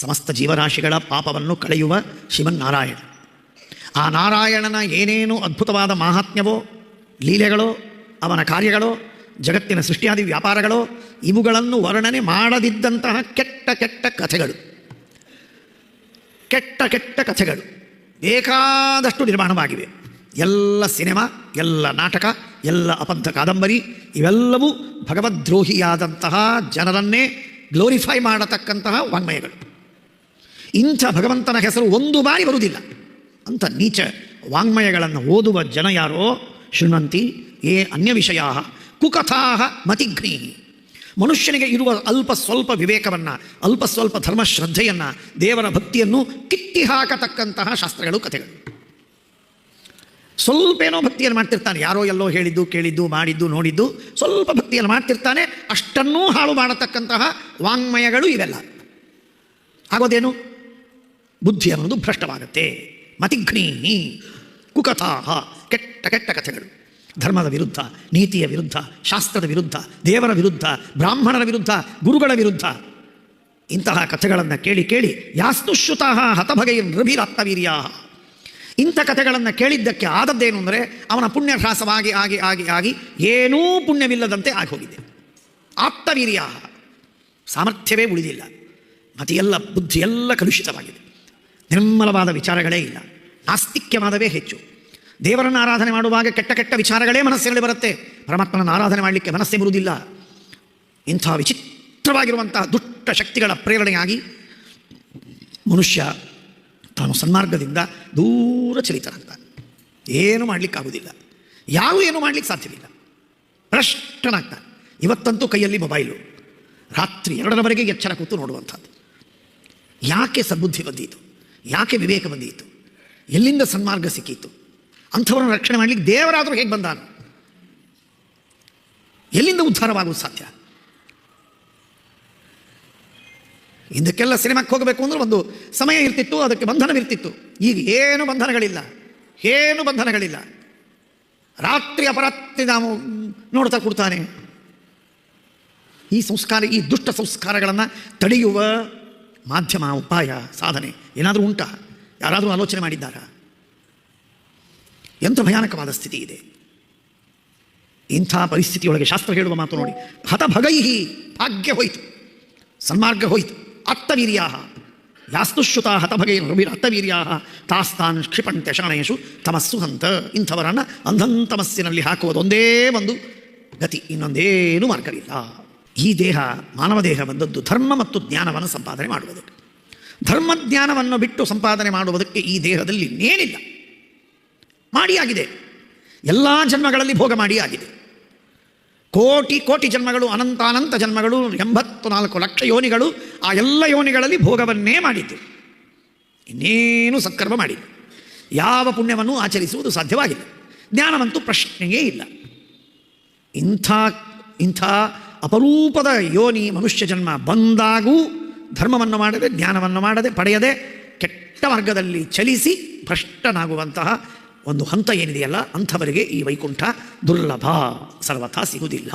ಸಮಸ್ತ ಜೀವರಾಶಿಗಳ ಪಾಪವನ್ನು ಕಳೆಯುವ ಶಿವನಾರಾಯಣ ಆ ನಾರಾಯಣನ ಏನೇನು ಅದ್ಭುತವಾದ ಮಾಹಾತ್ಮ್ಯವೋ, ಲೀಲೆಗಳೋ, ಅವನ ಕಾರ್ಯಗಳೋ, ಜಗತ್ತಿನ ಸೃಷ್ಟಿಯಾದಿ ವ್ಯಾಪಾರಗಳೋ, ಇವುಗಳನ್ನು ವರ್ಣನೆ ಮಾಡದಿದ್ದಂತಹ ಕೆಟ್ಟ ಕೆಟ್ಟ ಕಥೆಗಳು. ಕೆಟ್ಟ ಕೆಟ್ಟ ಕಥೆಗಳು. ಬೇಕಾದಷ್ಟು ನಿರ್ಮಾಣವಾಗಿವೆ. ಎಲ್ಲ ಸಿನಿಮಾ, ಎಲ್ಲ ನಾಟಕ, ಎಲ್ಲ ಅಬದ್ಧ ಕಾದಂಬರಿ, ಇವೆಲ್ಲವೂ ಭಗವದ್ರೋಹಿಯಾದಂತಹ ಜನರನ್ನೇ ಗ್ಲೋರಿಫೈ ಮಾಡತಕ್ಕಂತಹ ವಾಂಗ್ಮಯಗಳು. ಇಂಥ ಭಗವಂತನ ಹೆಸರು ಒಂದು ಬಾರಿ ಬರುವುದಿಲ್ಲ. ಅಂಥ ನೀಚ ವಾಂಗ್ಮಯಗಳನ್ನು ಓದುವ ಜನ ಯಾರೋ ಶೃಣ್ವಂತಿ ಏ ಅನ್ಯ ವಿಷಯ ಕುಕಥಾ ಮತಿಘ್ನಿ ಮನುಷ್ಯನಿಗೆ ಇರುವ ಅಲ್ಪ ಸ್ವಲ್ಪ ವಿವೇಕವನ್ನು, ಅಲ್ಪ ಸ್ವಲ್ಪ ಧರ್ಮಶ್ರದ್ಧೆಯನ್ನು, ದೇವರ ಭಕ್ತಿಯನ್ನು ಕಿತ್ತಿ ಹಾಕತಕ್ಕಂತಹ ಶಾಸ್ತ್ರಗಳು, ಕಥೆಗಳು. ಸ್ವಲ್ಪ ಏನೋ ಭಕ್ತಿಯನ್ನು ಮಾಡ್ತಿರ್ತಾನೆ. ಯಾರೋ ಎಲ್ಲೋ ಹೇಳಿದ್ದು, ಕೇಳಿದ್ದು, ಮಾಡಿದ್ದು, ನೋಡಿದ್ದು, ಸ್ವಲ್ಪ ಭಕ್ತಿಯನ್ನು ಮಾಡ್ತಿರ್ತಾನೆ. ಅಷ್ಟನ್ನೂ ಹಾಳು ಮಾಡತಕ್ಕಂತಹ ವಾಂಗ್ಮಯಗಳು ಇವೆಲ್ಲ. ಆಗೋದೇನು? ಬುದ್ಧಿ ಅನ್ನೋದು ಭ್ರಷ್ಟವಾಗುತ್ತೆ. ಮತಿಘ್ನಿ, ಕುಕಥಾಹ, ಕೆಟ್ಟ ಕೆಟ್ಟ ಕಥೆಗಳು. ಧರ್ಮದ ವಿರುದ್ಧ, ನೀತಿಯ ವಿರುದ್ಧ, ಶಾಸ್ತ್ರದ ವಿರುದ್ಧ, ದೇವರ ವಿರುದ್ಧ, ಬ್ರಾಹ್ಮಣರ ವಿರುದ್ಧ, ಗುರುಗಳ ವಿರುದ್ಧ. ಇಂತಹ ಕಥೆಗಳನ್ನು ಕೇಳಿ ಕೇಳಿ, ಯಾಸ್ತುಶ್ರುತಃ ಹತಭಗೈ ನೃಭಿರಾತ್ಮವೀರ್ಯ ಇಂಥ ಕಥೆಗಳನ್ನು ಕೇಳಿದ್ದಕ್ಕೆ ಆದದ್ದೇನು ಅಂದರೆ, ಅವನ ಪುಣ್ಯಭ್ರಾಸವಾಗಿ ಆಗಿ ಆಗಿ ಆಗಿ ಏನೂ ಪುಣ್ಯವಿಲ್ಲದಂತೆ ಆಗಿ ಹೋಗಿದೆ ಆಪ್ತವೀರ್ಯ. ಸಾಮರ್ಥ್ಯವೇ ಉಳಿದಿಲ್ಲ. ಮತಿಯೆಲ್ಲ, ಬುದ್ಧಿಯೆಲ್ಲ ಕಲುಷಿತವಾಗಿದೆ. ನಿರ್ಮಲವಾದ ವಿಚಾರಗಳೇ ಇಲ್ಲ. ನಾಸ್ತಿಕ್ಯವಾದವೇ ಹೆಚ್ಚು. ದೇವರನ್ನು ಆರಾಧನೆ ಮಾಡುವಾಗ ಕೆಟ್ಟ ಕೆಟ್ಟ ವಿಚಾರಗಳೇ ಮನಸ್ಸಿನಲ್ಲಿ ಬರುತ್ತೆ. ಪರಮಾತ್ಮನನ್ನು ಆರಾಧನೆ ಮಾಡಲಿಕ್ಕೆ ಮನಸ್ಸೇ ಬರುವುದಿಲ್ಲ. ಇಂಥ ವಿಚಿತ್ರವಾಗಿರುವಂತಹ ದುಷ್ಟ ಶಕ್ತಿಗಳ ಪ್ರೇರಣೆಯಾಗಿ ಮನುಷ್ಯ ತಾನು ಸನ್ಮಾರ್ಗದಿಂದ ದೂರ ಚಲಿತನಾಗ್ತಾನೆ. ಏನು ಮಾಡಲಿಕ್ಕಾಗುವುದಿಲ್ಲ. ಯಾರೂ ಏನು ಮಾಡಲಿಕ್ಕೆ ಸಾಧ್ಯವಿಲ್ಲ. ಭ್ರಷ್ಟನಾಗ್ತಾನೆ. ಇವತ್ತಂತೂ ಕೈಯಲ್ಲಿ ಮೊಬೈಲು. ರಾತ್ರಿ ಎರಡರವರೆಗೆ ಎಚ್ಚರ ಕೂತು ನೋಡುವಂಥದ್ದು. ಯಾಕೆ ಸದ್ಬುದ್ಧಿ ಬಂದೀತು ಯಾಕೆ ವಿವೇಕ ಬಂದಿತ್ತು ಎಲ್ಲಿಂದ ಸನ್ಮಾರ್ಗ ಸಿಕ್ಕಿತ್ತು ಅಂಥವರನ್ನು ರಕ್ಷಣೆ ಮಾಡಲಿಕ್ಕೆ ದೇವರಾದರೂ ಹೇಗೆ ಬಂದಾನು? ಎಲ್ಲಿಂದ ಉದ್ಧಾರವಾಗುವ ಸಾಧ್ಯ? ಇದಕ್ಕೆಲ್ಲ ಸಿನಿಮಾಕ್ಕೆ ಹೋಗಬೇಕು ಅಂದ್ರೆ ಒಂದು ಸಮಯ ಇರ್ತಿತ್ತು, ಅದಕ್ಕೆ ಬಂಧನವಿರ್ತಿತ್ತು ಈಗ ಏನು ಬಂಧನಗಳಿಲ್ಲ. ಏನು ಬಂಧನಗಳಿಲ್ಲ. ರಾತ್ರಿ ಅಪರಾತ್ರಿ ನಾವು ನೋಡ್ತಾ ಕೊಡ್ತಾನೆ. ಈ ಸಂಸ್ಕಾರ, ಈ ದುಷ್ಟ ಸಂಸ್ಕಾರಗಳನ್ನು ತಡೆಯುವ ಮಾಧ್ಯಮ, ಉಪಾಯ, ಸಾಧನೆ, ಏನಾದರೂ ಉಂಟಾ? ಯಾರಾದರೂ ಆಲೋಚನೆ ಮಾಡಿದ್ದಾರಾ? ಎಂಥ ಭಯಾನಕವಾದ ಸ್ಥಿತಿ ಇದೆ. ಇಂಥ ಪರಿಸ್ಥಿತಿಯೊಳಗೆ ಶಾಸ್ತ್ರ ಹೇಳುವ ಮಾತು ನೋಡಿ. ಹತಭಗೈಹಿ ಭಾಗ್ಯ ಹೋಯಿತು. ಸನ್ಮಾರ್ಗ ಹೋಯಿತು. ಅತ್ತವೀರ್ಯಾ ಯಾಸ್ತುಶ್ರುತ ಹತಭಗೈ ರವಿರ ಅತ್ತವೀರ್ಯಾ ತಾಸ್ತಾನ್ ಕ್ಷಿಪಂತೆ ಶರಣೇಶು ತಮಸ್ಸು ಹಂತ ಇಂಥವರನ್ನು ಅಂಧಂತಮಸ್ಸಿನಲ್ಲಿ ಹಾಕುವುದೊಂದೇ ಒಂದು ಗತಿ, ಇನ್ನೊಂದೇನು ಮಾರ್ಗವಿಲ್ಲ. ಈ ದೇಹ ಮಾನವ ದೇಹ ಬಂದದ್ದು ಧರ್ಮ ಮತ್ತು ಜ್ಞಾನವನ್ನು ಸಂಪಾದನೆ ಮಾಡುವುದಕ್ಕೆ ಧರ್ಮ ಜ್ಞಾನವನ್ನು ಬಿಟ್ಟು ಸಂಪಾದನೆ ಮಾಡುವುದಕ್ಕೆ ಈ ದೇಹದಲ್ಲಿ ಇನ್ನೇನಿಲ್ಲ ಮಾಡಿಯಾಗಿದೆ ಎಲ್ಲ ಜನ್ಮಗಳಲ್ಲಿ ಭೋಗ ಮಾಡಿ ಆಗಿದೆ. ಕೋಟಿ ಕೋಟಿ ಜನ್ಮಗಳು, ಅನಂತ ಅನಂತ ಜನ್ಮಗಳು ಎಂಬತ್ತು ನಾಲ್ಕು ಲಕ್ಷ ಯೋನಿಗಳು ಆ ಎಲ್ಲ ಯೋನಿಗಳಲ್ಲಿ ಭೋಗವನ್ನೇ ಮಾಡಿದ್ದು. ಇನ್ನೇನು ಸತ್ಕರ್ಮ ಮಾಡಿಲ್ಲ. ಯಾವ ಪುಣ್ಯವನ್ನು ಆಚರಿಸುವುದು ಸಾಧ್ಯವಾಗಿಲ್ಲ. ಜ್ಞಾನವಂತೂ ಪ್ರಶ್ನೆಯೇ ಇಲ್ಲ. ಇಂಥ ಇಂಥ ಅಪರೂಪದ ಯೋನಿ ಮನುಷ್ಯ ಜನ್ಮ ಬಂದಾಗೂ ಧರ್ಮವನ್ನು ಮಾಡದೆ, ಜ್ಞಾನವನ್ನು ಮಾಡದೆ, ಪಡೆಯದೆ, ಕೆಟ್ಟ ಮಾರ್ಗದಲ್ಲಿ ಚಲಿಸಿ ಭ್ರಷ್ಟನಾಗುವಂತಹ ಒಂದು ಹಂತ ಏನಿದೆಯಲ್ಲ, ಅಂಥವರಿಗೆ ಈ ವೈಕುಂಠ ದುರ್ಲಭ, ಸರ್ವಥಾ ಸಿಗುವುದಿಲ್ಲ.